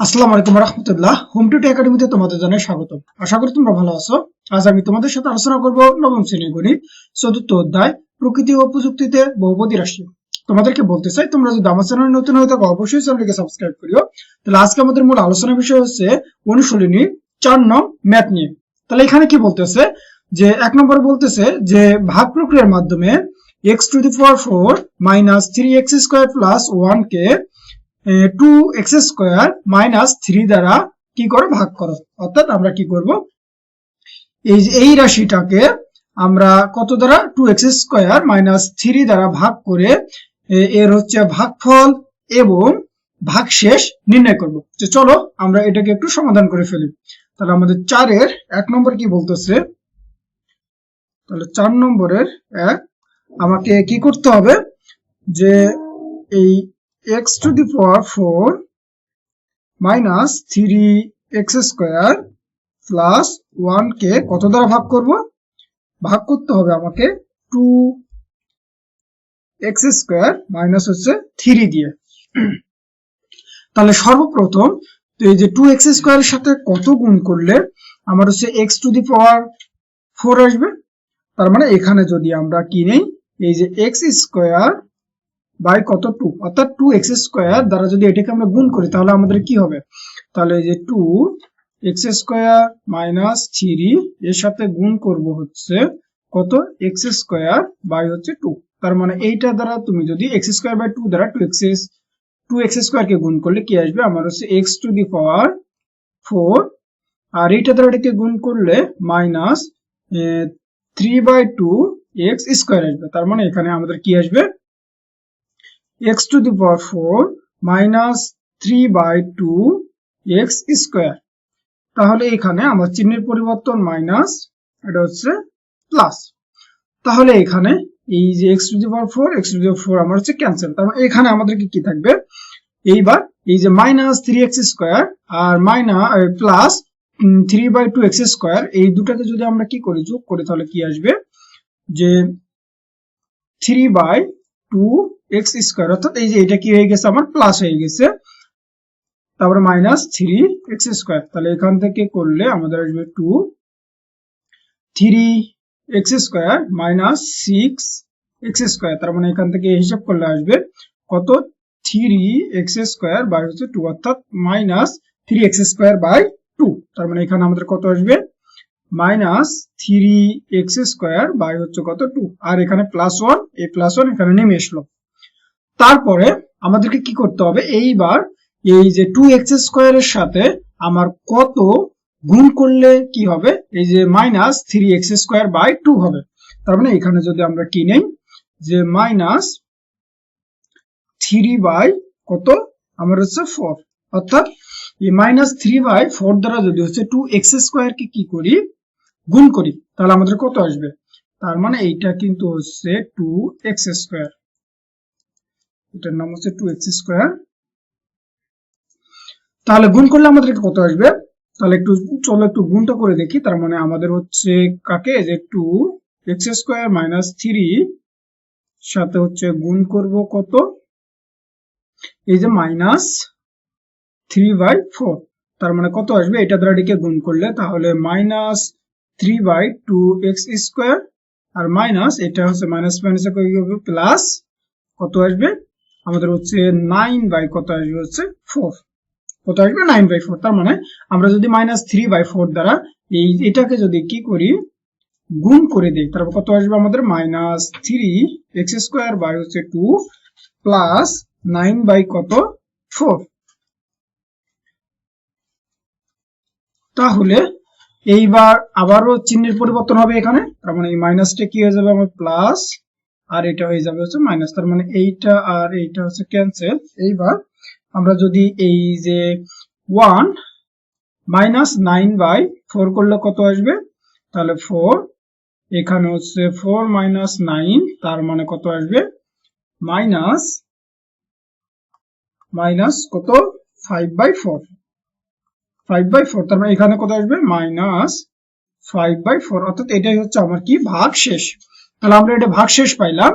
আসসালামু আলাইকুম রহমতুল্লাহ। হোম টুটি একাডেমিতে তোমাদের জানাই স্বাগত আশা করি তোমরা ভালো আছো। আজ আমি তোমাদের সাথে আলোচনা করব নবম শ্রেণির গণিত, চতুর্থ অধ্যায়, প্রকৃতি ও প্রযুক্তিতে বহুপদী রাশি। তোমাদেরকে বলতে চাই, তোমরা যদি আমার চ্যানেল নতুন হয়ে থাকো, অবশ্যই চ্যানেলটিকে সাবস্ক্রাইব করিও। তাহলে আজকে আমাদের মূল আলোচনার বিষয় হচ্ছে অনুশীলনী চার নং ম্যাথ নিয়ে। তাহলে এখানে কি বলতেছে? যে এক নম্বর বলতেছে যে ভাগ প্রক্রিয়ার মাধ্যমে x to the power four minus three x square plus one K two x square minus three দ্বারা কি করো? ভাগ করো। অর্থাৎ আমরা কি করব? এই এই রাশিটাকে আমরা কত দ্বারা? Two x square minus three দ্বারা ভাগ করে এর হচ্ছে ভাগফল এবং ভাগশেষ নির্ণয় করব। যে চলো, আমরা এটাকে একটু সমাধান করে ফেলি। তাহলে আমাদের চারের এক নম্বর কি বলতেছে? তাহলে চার নম্বরের এক, আমাকে কি করতে হবে? যে এই x to the power 4 minus three x square plus one কে কত দ্বারা ভাগ করব? ভাগ করতে হবে আমাকে টু এক্স স্কোয়ার মাইনাস হচ্ছে থ্রি দিয়ে। তাহলে সর্বপ্রথম এই যে টু এক্স স্কোয়ারের সাথে কত গুণ করলে আমার হচ্ছে x to the power four আসবে? তার মানে এখানে যদি আমরা কি নেই এই যে এক্স স্কোয়ার বাই কত টু অর্থাৎ টু এক্স স্কোয়ার দ্বারা যদি এটাকে আমরা গুণ করি, তাহলে আমাদের কি হবে? তাহলে যে two x square minus three এর সাথে গুণ করব হচ্ছে কত? এক্স স্কোয়ার বাই হচ্ছে টু তার মানে এইটা দ্বারা তুমি যদি এক্স স্কোয়ার বাই টু দ্বারা two x two x square কে গুণ করলে কি আসবে? আমার হচ্ছে x to the power four আর এইটা দ্বারা এটাকে গুণ করলে minus three by two x square আসবে। তার মানে এখানে আমাদের কি আসবে? X to the power 4 minus 3 by 2 x square তাহলে এখানে আমার চিহ্নের পরিবর্তন মাইনাস এটা হচ্ছে প্লাস তাহলে এখানে এই যে x to the power 4 x to the power 4 আমার হচ্ছে ক্যান্সেল তার মানে এখানে আমাদের কি কি থাকবে? এইবার এই যে minus three x square R minus plus three by two x square এই দুটাকে যদি আমরা কি করি, যোগ করি, তাহলে কি আসবে? যে three by two x square অর্থাৎ এই যে এটা কি হয়ে গেছে? আমার প্লাস হয়ে গেছে। তারপরে মাইনাস থ্রি এক্স স্কোয়ার তাহলে এখান থেকে করলে আমাদের আসবে two three x square minus six x square তার মানে এখান থেকে হিসাব করলে আসবে কত? থ্রি এক্স স্কোয়ার বাই হচ্ছে টু অর্থাৎ minus three x square by two তার মানে এখানে আমাদের কত আসবে? Minus three x square by হচ্ছে কত? টু আর এখানে প্লাস ওয়ান এই প্লাস ওয়ান এখানে নেমে আসলো তারপরে আমাদেরকে কি করতে হবে? এইবার এই যে টু এক্স স্কোয়ারের সাথে আমার কত গুণ করলে কি হবে? এই যে minus three x square by two হবে। তার মানে এখানে যদি আমরা কি নেই? যে মাইনাস থ্রি বাই কত? আমার হচ্ছে ফোর অর্থাৎ এই মাইনাস থ্রি বাই ফোর দ্বারা যদি হচ্ছে টু এক্স স্কোয়ার কে কি করি? গুণ করি, তাহলে আমাদের কত আসবে? তার মানে এইটা কিন্তু হচ্ছে টু এক্স স্কোয়ার এটার নাম হচ্ছে টু এক্স স্কোয়ার তাহলে গুণ করলে আমাদের কত আসবে? তাহলে একটু, চলো একটু গুণটা করে দেখি। তার মানে আমাদের হচ্ছে কাকে? যে two x square minus three সাথে হচ্ছে গুণ করব কত? এই যে মাইনাস থ্রি বাই ফোর তার মানে কত আসবে? এটা দ্বারা এটিকে গুণ করলে তাহলে minus three by two x square R minus এটা হচ্ছে মাইনাস মাইনাস প্লাস কত আসবে? আমাদের হচ্ছে নাইন বাই কত আসবে হচ্ছে ফোর কত আসবে? নাইন বাই ফোর তার মানে আমরা যদি মাইনাস থ্রি বাই ফোর দ্বারা এই এটাকে যদি কি করি, গুণ করে দিই তারপর কত আসবে আমাদের? Minus three x square by হচ্ছে টু প্লাস নাইন বাই কত? ফোর তাহলে এইবার আবারও চিহ্নের পরিবর্তন হবে এখানে, তার মানে এই মাইনাসটা কি হয়ে যাবে? আমার প্লাস আর এটা হয়ে যাবে হচ্ছে মাইনাস তার মানে এইটা আর এইটা হচ্ছে ক্যান্সেল এইবার আমরা যদি এই যে one minus nine by four করলে কত আসবে? তাহলে ফোর এখানে হচ্ছে ফোর মাইনাস নাইন তার মানে কত আসবে? মাইনাস মাইনাস কত? Five by four five by four তার মানে এখানে কত আসবে? মাইনাস ফাইভ বাই ফোর অর্থাৎ এটাই হচ্ছে আমার কি? ভাগ শেষ তাহলে আমরা এটা ভাগ শেষ পাইলাম।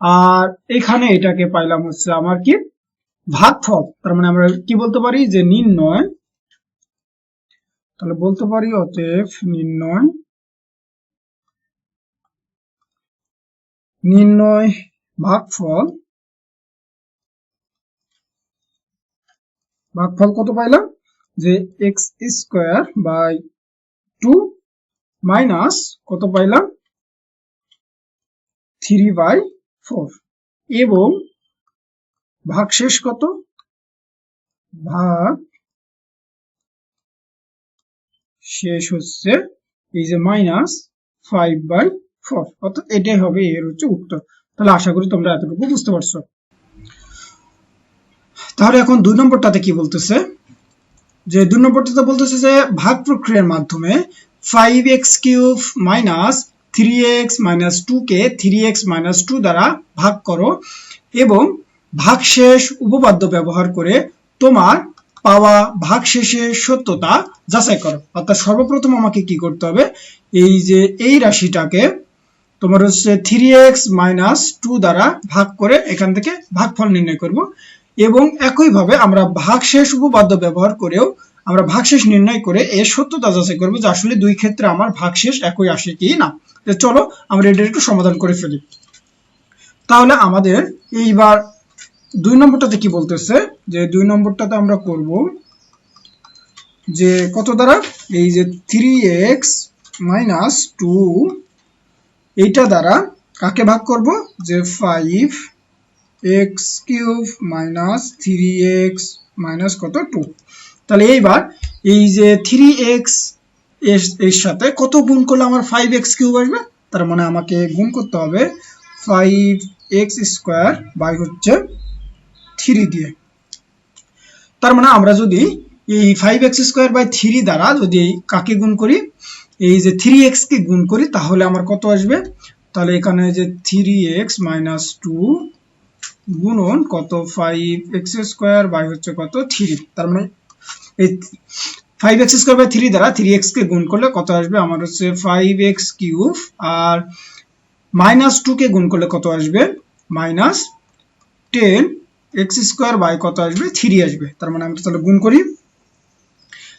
আর এখানে এটাকে পাইলাম হচ্ছে আমার কি? ভাগফল। তার মানে আমরা কি বলতে পারি? যে নির্ণয়। তাহলে বলতে পারি অতএব নির্ণয়। নির্ণয় ভাগফল। ভাগফল কত পাইলাম? যে x square by two minus কত পাইলাম? Three by four. এবং ভাগশেষ কত? ভাগ শেষ হচ্ছে এই যে মাইনাস ফাইভ বাই ফোর। অর্থাৎ এটাই হবে, এর হচ্ছে উত্তর। তাহলে আশা করি তোমরা এতটুকু বুঝতে পারছ। তাহলে এখন দুই নম্বরটাতে কি বলতেছে? যে দুই নম্বরটাতে বলতেছে যে ভাগ প্রক্রিয়ার মাধ্যমে five x cube minus three x minus two কে থ্রি এক্স মাইনাস টু দ্বারা ভাগ করো এবং ভাগশেষ উপপাদ্য ব্যবহার করে তোমার পাওয়া ভাগশেষের সত্যতা যাচাই করো। অর্থাৎ সর্বপ্রথম আমাকে কি করতে হবে? এই যে এই রাশিটাকে তোমার হচ্ছে থ্রি এক্স মাইনাস টু দ্বারা ভাগ করে এখান থেকে ভাগফল নির্ণয় করব। এবং একইভাবে আমরা ভাগশেষ উপপাদ্য ব্যবহার করেও আমরা ভাগশেষ নির্ণয় করে এর সত্যতা যাচাই করব যে আসলে দুই ক্ষেত্রে আমার ভাগশেষ একই আসে কি না। চলো আমরা এটা একটু সমাধান করে ফেলি। তাহলে আমাদের এইবার দুই নম্বরটাতে কি বলতেছে? যে দুই নম্বরটাতে আমরা করব যে কত দ্বারা? এই যে থ্রি এক্স মাইনাস টু এইটা দ্বারা কাকে ভাগ করব? যে five x cube minus three x minus কত? টু। তাহলে এইবার এই যে থ্রি এক্সের সাথে কত গুণ করলে আমার ফাইভ এক্স কিউব আসবে? তার মানে আমাকে গুণ করতে হবে ফাইভ এক্স স্কোয়ার বাই হচ্ছে থ্রি দিয়ে। তার মানে আমরা যদি এই five x square by three দ্বারা যদি কাকে গুণ করি? এই যে থ্রি এক্স কে গুণ করি, তাহলে আমার কত আসবে? তাহলে এখানে যে থ্রি এক্স মাইনাস টু গুণন কত ফাইভ এক্স স্কোয়ার বাই হচ্ছে কত থ্রি তার মানে এই five x square by three দ্বারা থ্রি এক্স কে গুণ করলে কত আসবে? আমার হচ্ছে ফাইভ এক্স কিউব আর মাইনাস টু কে গুণ করলে কত আসবে? Minus ten x square by কত আসবে? থ্রি আসবে। তার মানে আমরা তাহলে গুণ করি।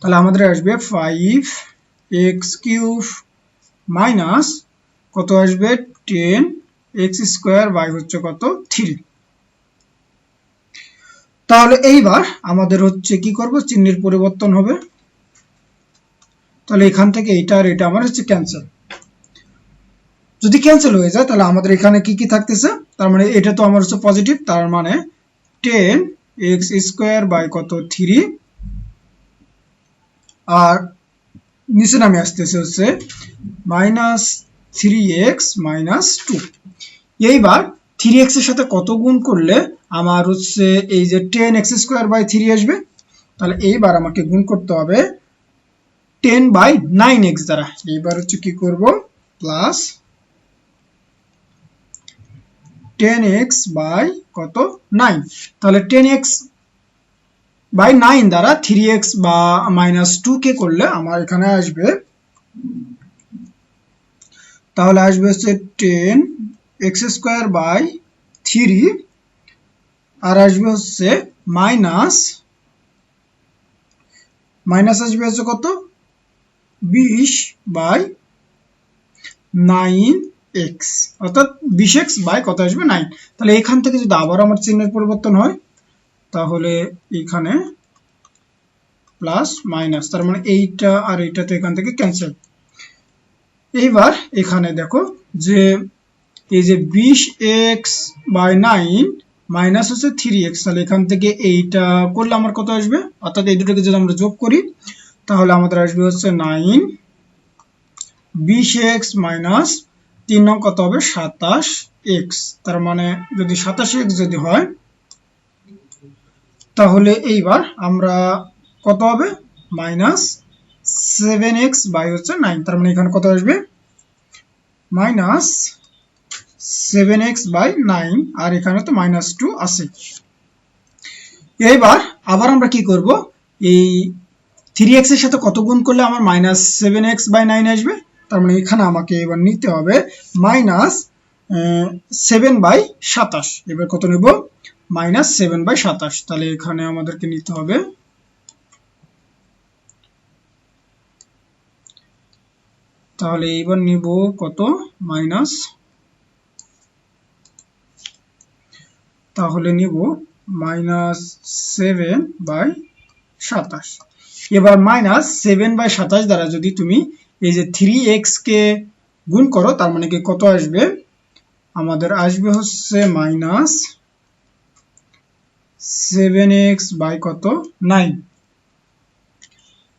তাহলে আমাদের আসবে ফাইভ এক্স কিউব মাইনাস কত আসবে? টেন এক্স স্কোয়ার বাই হচ্ছে কত থ্রি তাহলে এইবার আমাদের হচ্ছে কি করব? চিহ্নের পরিবর্তন হবে। তাহলে এখান থেকে এটা আর এটা আমার হচ্ছে ক্যান্সেল যদি ক্যান্সেল হয়ে যায়, তাহলে আমাদের এখানে কি কি থাকতেছে? তার মানে এটা তো আমার হচ্ছে পজিটিভ তার মানে টেন এক্স স্কোয়ার বাই কত? থ্রি আর নিচে নামে আসতেছে হচ্ছে minus three x minus two এইবার থ্রি এক্সের সাথে কত গুণ করলে আমার হচ্ছে এই যে ten x square by three আসবে? তাহলে এইবার আমাকে গুণ করতে হবে টেন বাই নাইন এক্স দ্বারা। এইবার হচ্ছে কি করব? প্লাস টেন এক্স বাই কত? নাইন তাহলে টেন এক্স বাই নাইন দ্বারা থ্রি এক্স বা মাইনাস টু কে করলে আমার এখানে আসবে। তাহলে আসবে হচ্ছে ten x square by three আর আসবে হচ্ছে মাইনাস মাইনাস আসবে হচ্ছে কত? বিশ বাই নাইন এক্স অর্থাৎ বিশ এক্স বাই কত আসবে? নাইন তাহলে এখান থেকে যদি আবার আমার চিহ্নের পরিবর্তন হয়, তাহলে এখানে প্লাস মাইনাস তার মানে এইটা আর এইটা তো এখান থেকে ক্যান্সেল এইবার এখানে দেখো যে এই যে বিশ এক্স বাই নাইন মাইনাস হচ্ছে থ্রি এক্স তাহলে এখান থেকে এইটা করলে আমার কত আসবে? অর্থাৎ এই দুটোকে যদি আমরা যোগ করি, তাহলে আমাদের আসবে হচ্ছে নাইন বিশ এক্স মাইনাস তিন নং কত হবে? সাতাশ এক্স তার মানে যদি সাতাশ এক্স যদি হয়, তাহলে এইবার আমরা কত হবে? মাইনাস সেভেন এক্স বাই হচ্ছে নাইন তার মানে এখানে কত আসবে? Minus seven x by nine আর এখানে তো মাইনাস টু আছে। এইবার আবার আমরা কি করব? এই থ্রি এক্সের সাথে কত গুণ করলে আমার minus seven x by nine আসবে? তার মানে এখানে আমাকে এবার নিতে হবে মাইনাস সেভেন বাই সাতাশ। এবার কত নেব? মাইনাস সেভেন বাই সাতাশ। তাহলে এখানে আমাদেরকে নিতে হবে তাহলে এইবার নিব কত? মাইনাস তাহলে নিব মাইনাস সেভেন বাই সাতাশ। এবার মাইনাস সেভেন বাই সাতাশ দ্বারা যদি তুমি এই যে থ্রি এক্স কে গুণ করো, তার মানে কি কত আসবে? আমাদের আসবে হচ্ছে মাইনাস সেভেন এক্স বাই কত? নাইন।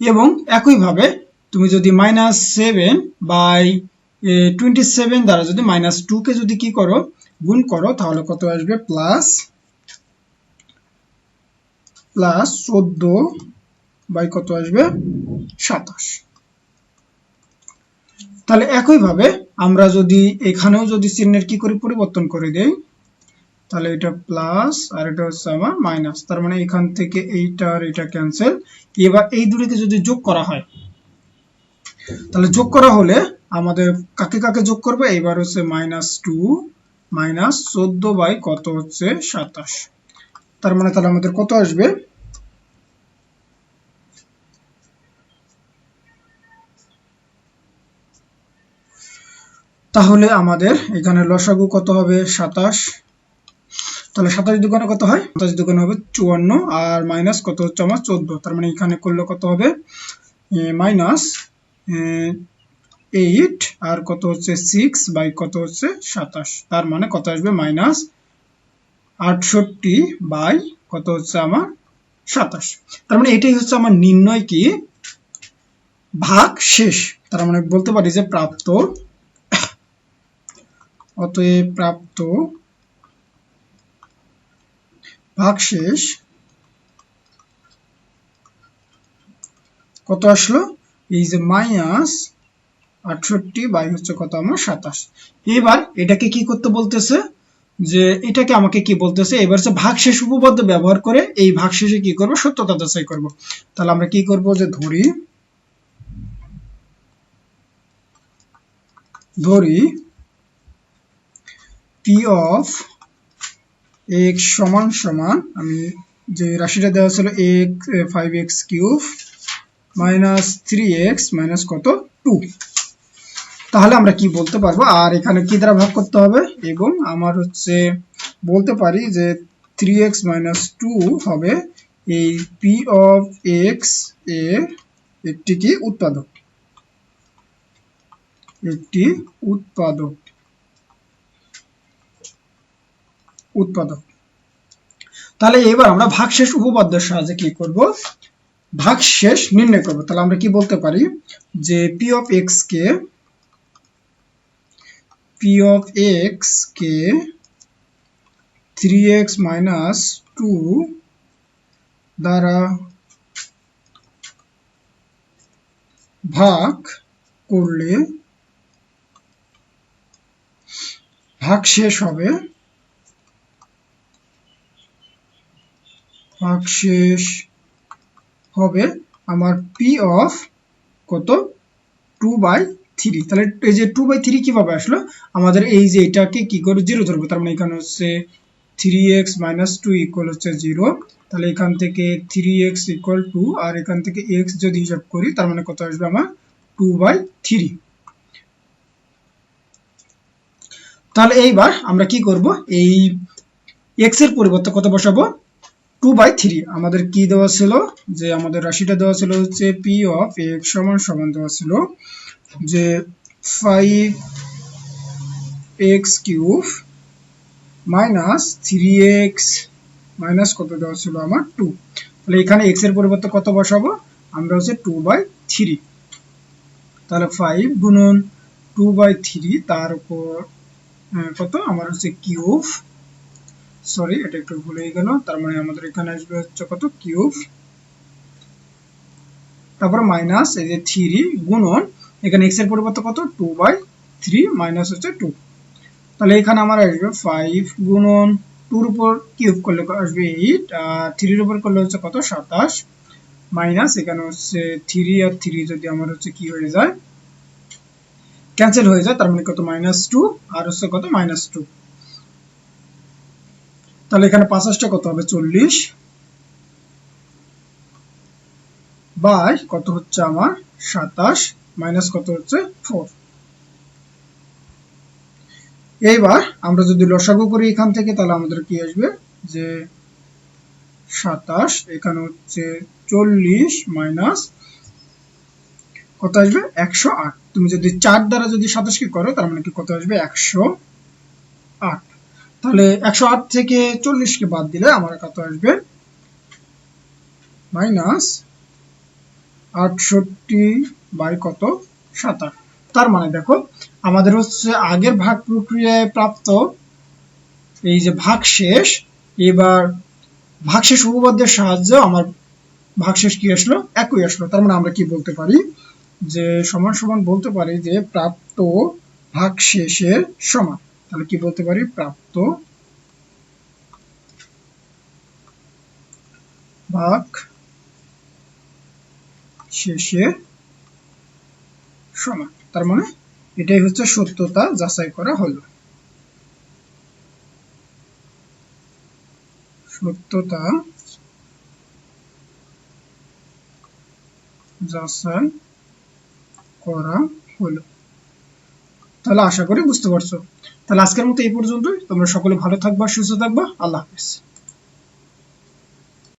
এবং একইভাবে তুমি যদি minus seven by twenty seven দ্বারা যদি মাইনাস টু কে যদি কি করো গুণ করো, তাহলে কত আসবে? প্লাস প্লাস চোদ্দ বাই কত আসবে? সাতাশ। তাহলে একইভাবে আমরা যদি এখানেও যদি চিহ্নের কি করে? পরিবর্তন করে দেই। তাহলে এটা প্লাস আর এটা হচ্ছে আমার মাইনাস তার মানে এখান থেকে এইটা আর এটা ক্যান্সেল এবার এই দুটিকে যদি যোগ করা হয়, তাহলে যোগ করা হলে আমাদের কাকে কাকে যোগ করবে? এবার হচ্ছে মাইনাস টু মাইনাস চোদ্দ বাই কত হচ্ছে সাতাশ। তার মানে তাহলে আমাদের কত আসবে? তাহলে আমাদের এখানে লসাগু কত হবে? সাতাশ। তাহলে সাতাশ দোকানে কত হয়? সাতাশ দোকানে হবে চুয়ান্ন আর মাইনাস কত হচ্ছে আমার চোদ্দ। তার মানে এখানে করলে কত হবে? মাইনাস এইট আর কত হচ্ছে সিক্স বাই কত হচ্ছে সাতাশ? তার মানে কত আসবে? মাইনাস আটষট্টি বাই কত হচ্ছে আমার সাতাশ। তার মানে এটাই হচ্ছে আমার নির্ণয় কি? ভাগ শেষ। তার মানে বলতে পারি যে প্রাপ্ত, অতএব প্রাপ্ত ভাগশেষ কত আসলো? এই যে মাইনাস আটষট্টি বাই হচ্ছে কত আমার সাতাশ। এবার এটাকে কি করতে বলতেছে? যে এটাকে আমাকে কি বলতেছে? এবার হচ্ছে ভাগশেষ উপপাদ্য ব্যবহার করে এই ভাগশেষে কি করব? সত্যতা যাচাই করব। তাহলে আমরা কি করব? যে ধরি ধরি পি অফ এক্স সমান সমান, আমি যে রাশিটা দেওয়া ছিল x five x cube minus three x minus কত? টু তাহলে আমরা কি বলতে পারব? আর এখানে কি দ্বারা ভাগ করতে হবে? এবং আমার হচ্ছে বলতে পারি যে থ্রি এক্স মাইনাস টু হবে এই পি অফ এক্স এ একটি কি উৎপাদক? একটি উৎপাদক। উৎপাদক। তাহলে এবার আমরা ভাগশেষ উপপাদ্যের সাহায্যে কি করব? ভাগশেষ নির্ণয় করব। তাহলে আমরা কি বলতে পারি? যে পি অফ এক্স কে পি অফ এক্স কে থ্রি এক্স মাইনাস টু দ্বারা ভাগ করলে ভাগশেষ হবে। ভাগশেষ হবে। আমার পি অফ কত? টু বাই থ্রি তাহলে এই যে টু বাই থ্রি কীভাবে আসলো? আমাদের এই যে এটাকে কি করে জিরো ধরবো? তার মানে এখানে হচ্ছে three x minus two equal হচ্ছে জিরো তাহলে এখান থেকে থ্রি এক্স ইকুয়াল টু আর এখান থেকে এক্স যদি হিসাব করি, তার মানে কত আসবে আমার? টু বাই থ্রি তাহলে এইবার আমরা কি করব? এই এক্সের পরিবর্তে কত বসাবো? টু বাই থ্রি আমাদের কি দেওয়া ছিল? যে আমাদের রাশিটা দেওয়া ছিল হচ্ছে পি অফ এক্স সমান সমান দেওয়া ছিল। যে five x cube minus three x minus কত দেওয়া ছিল আমার টু তাহলে এখানে এক্সের পরিবর্তে কত বসাবো? আমরা হচ্ছে টু বাই থ্রি তাহলে ফাইভ গুণন টু বাই থ্রি তার উপর কত? আমার হচ্ছে কিউব সরি এটা একটু ভুলে গেল। তার মানে আমাদের এখানে আসবে হচ্ছে কত? কিউব তারপর মাইনাস এই যে থ্রি গুণন এখানে এক্সের পরিবর্তে কত? টু বাই থ্রি মাইনাস হচ্ছে টু তাহলে এখানে আমার আসবে ফাইভ গুণন টুর উপর কিউব করলে আসবে এইট আর থ্রির উপর করলে হচ্ছে কত? সাতাশ মাইনাস এখানে হচ্ছে থ্রি আর থ্রি যদি আমার হচ্ছে কি হয়ে যায়? ক্যান্সেল হয়ে যায়, তার মানে কত? মাইনাস টু আর হচ্ছে কত? মাইনাস টু তাহলে এখানে পাঁচ আসটা কত হবে? চল্লিশ বাই কত হচ্ছে আমার? সাতাশ মাইনাস কত হচ্ছে? ফোর। এইবার আমরা যদি লসাগু করি এখান থেকে, তাহলে আমাদের কি আসবে? যে সাতাশ, এখানে হচ্ছে চল্লিশ মাইনাস কত আসবে? একশো আট। তুমি যদি চার দ্বারা যদি সাতাশকে করো, তার মানে কি কত আসবে? একশো আট। তাহলে একশো আট থেকে চল্লিশকে বাদ দিলে আমার কত আসবে? মাইনাস আটষট্টি বাই কত? সাতাশ। তার মানে দেখো, আমাদের হচ্ছে আগের ভাগ প্রক্রিয়ায় প্রাপ্ত এই যে ভাগ শেষ, এবার ভাগশেষ উপপাদ্যের সাহায্যে আমার ভাগশেষ কি আসলো? একই আসলো। তার মানে আমরা কি বলতে পারি? যে সমান সমান বলতে পারি যে প্রাপ্ত ভাগশেষের সমান। তাহলে কি বলতে পারি? প্রাপ্ত ভাগ শেষের সমান। তার মানে এটাই হচ্ছে সত্যতা যাচাই করা হলো। সত্যতা যাচাই করা হলো। তাহলে আশা করি বুঝতে পারছ। তাহলে আজকের মতো এই পর্যন্তই। তোমরা সকলে ভালো থাকবা, সুস্থ থাকবা। আল্লাহ হাফেজ।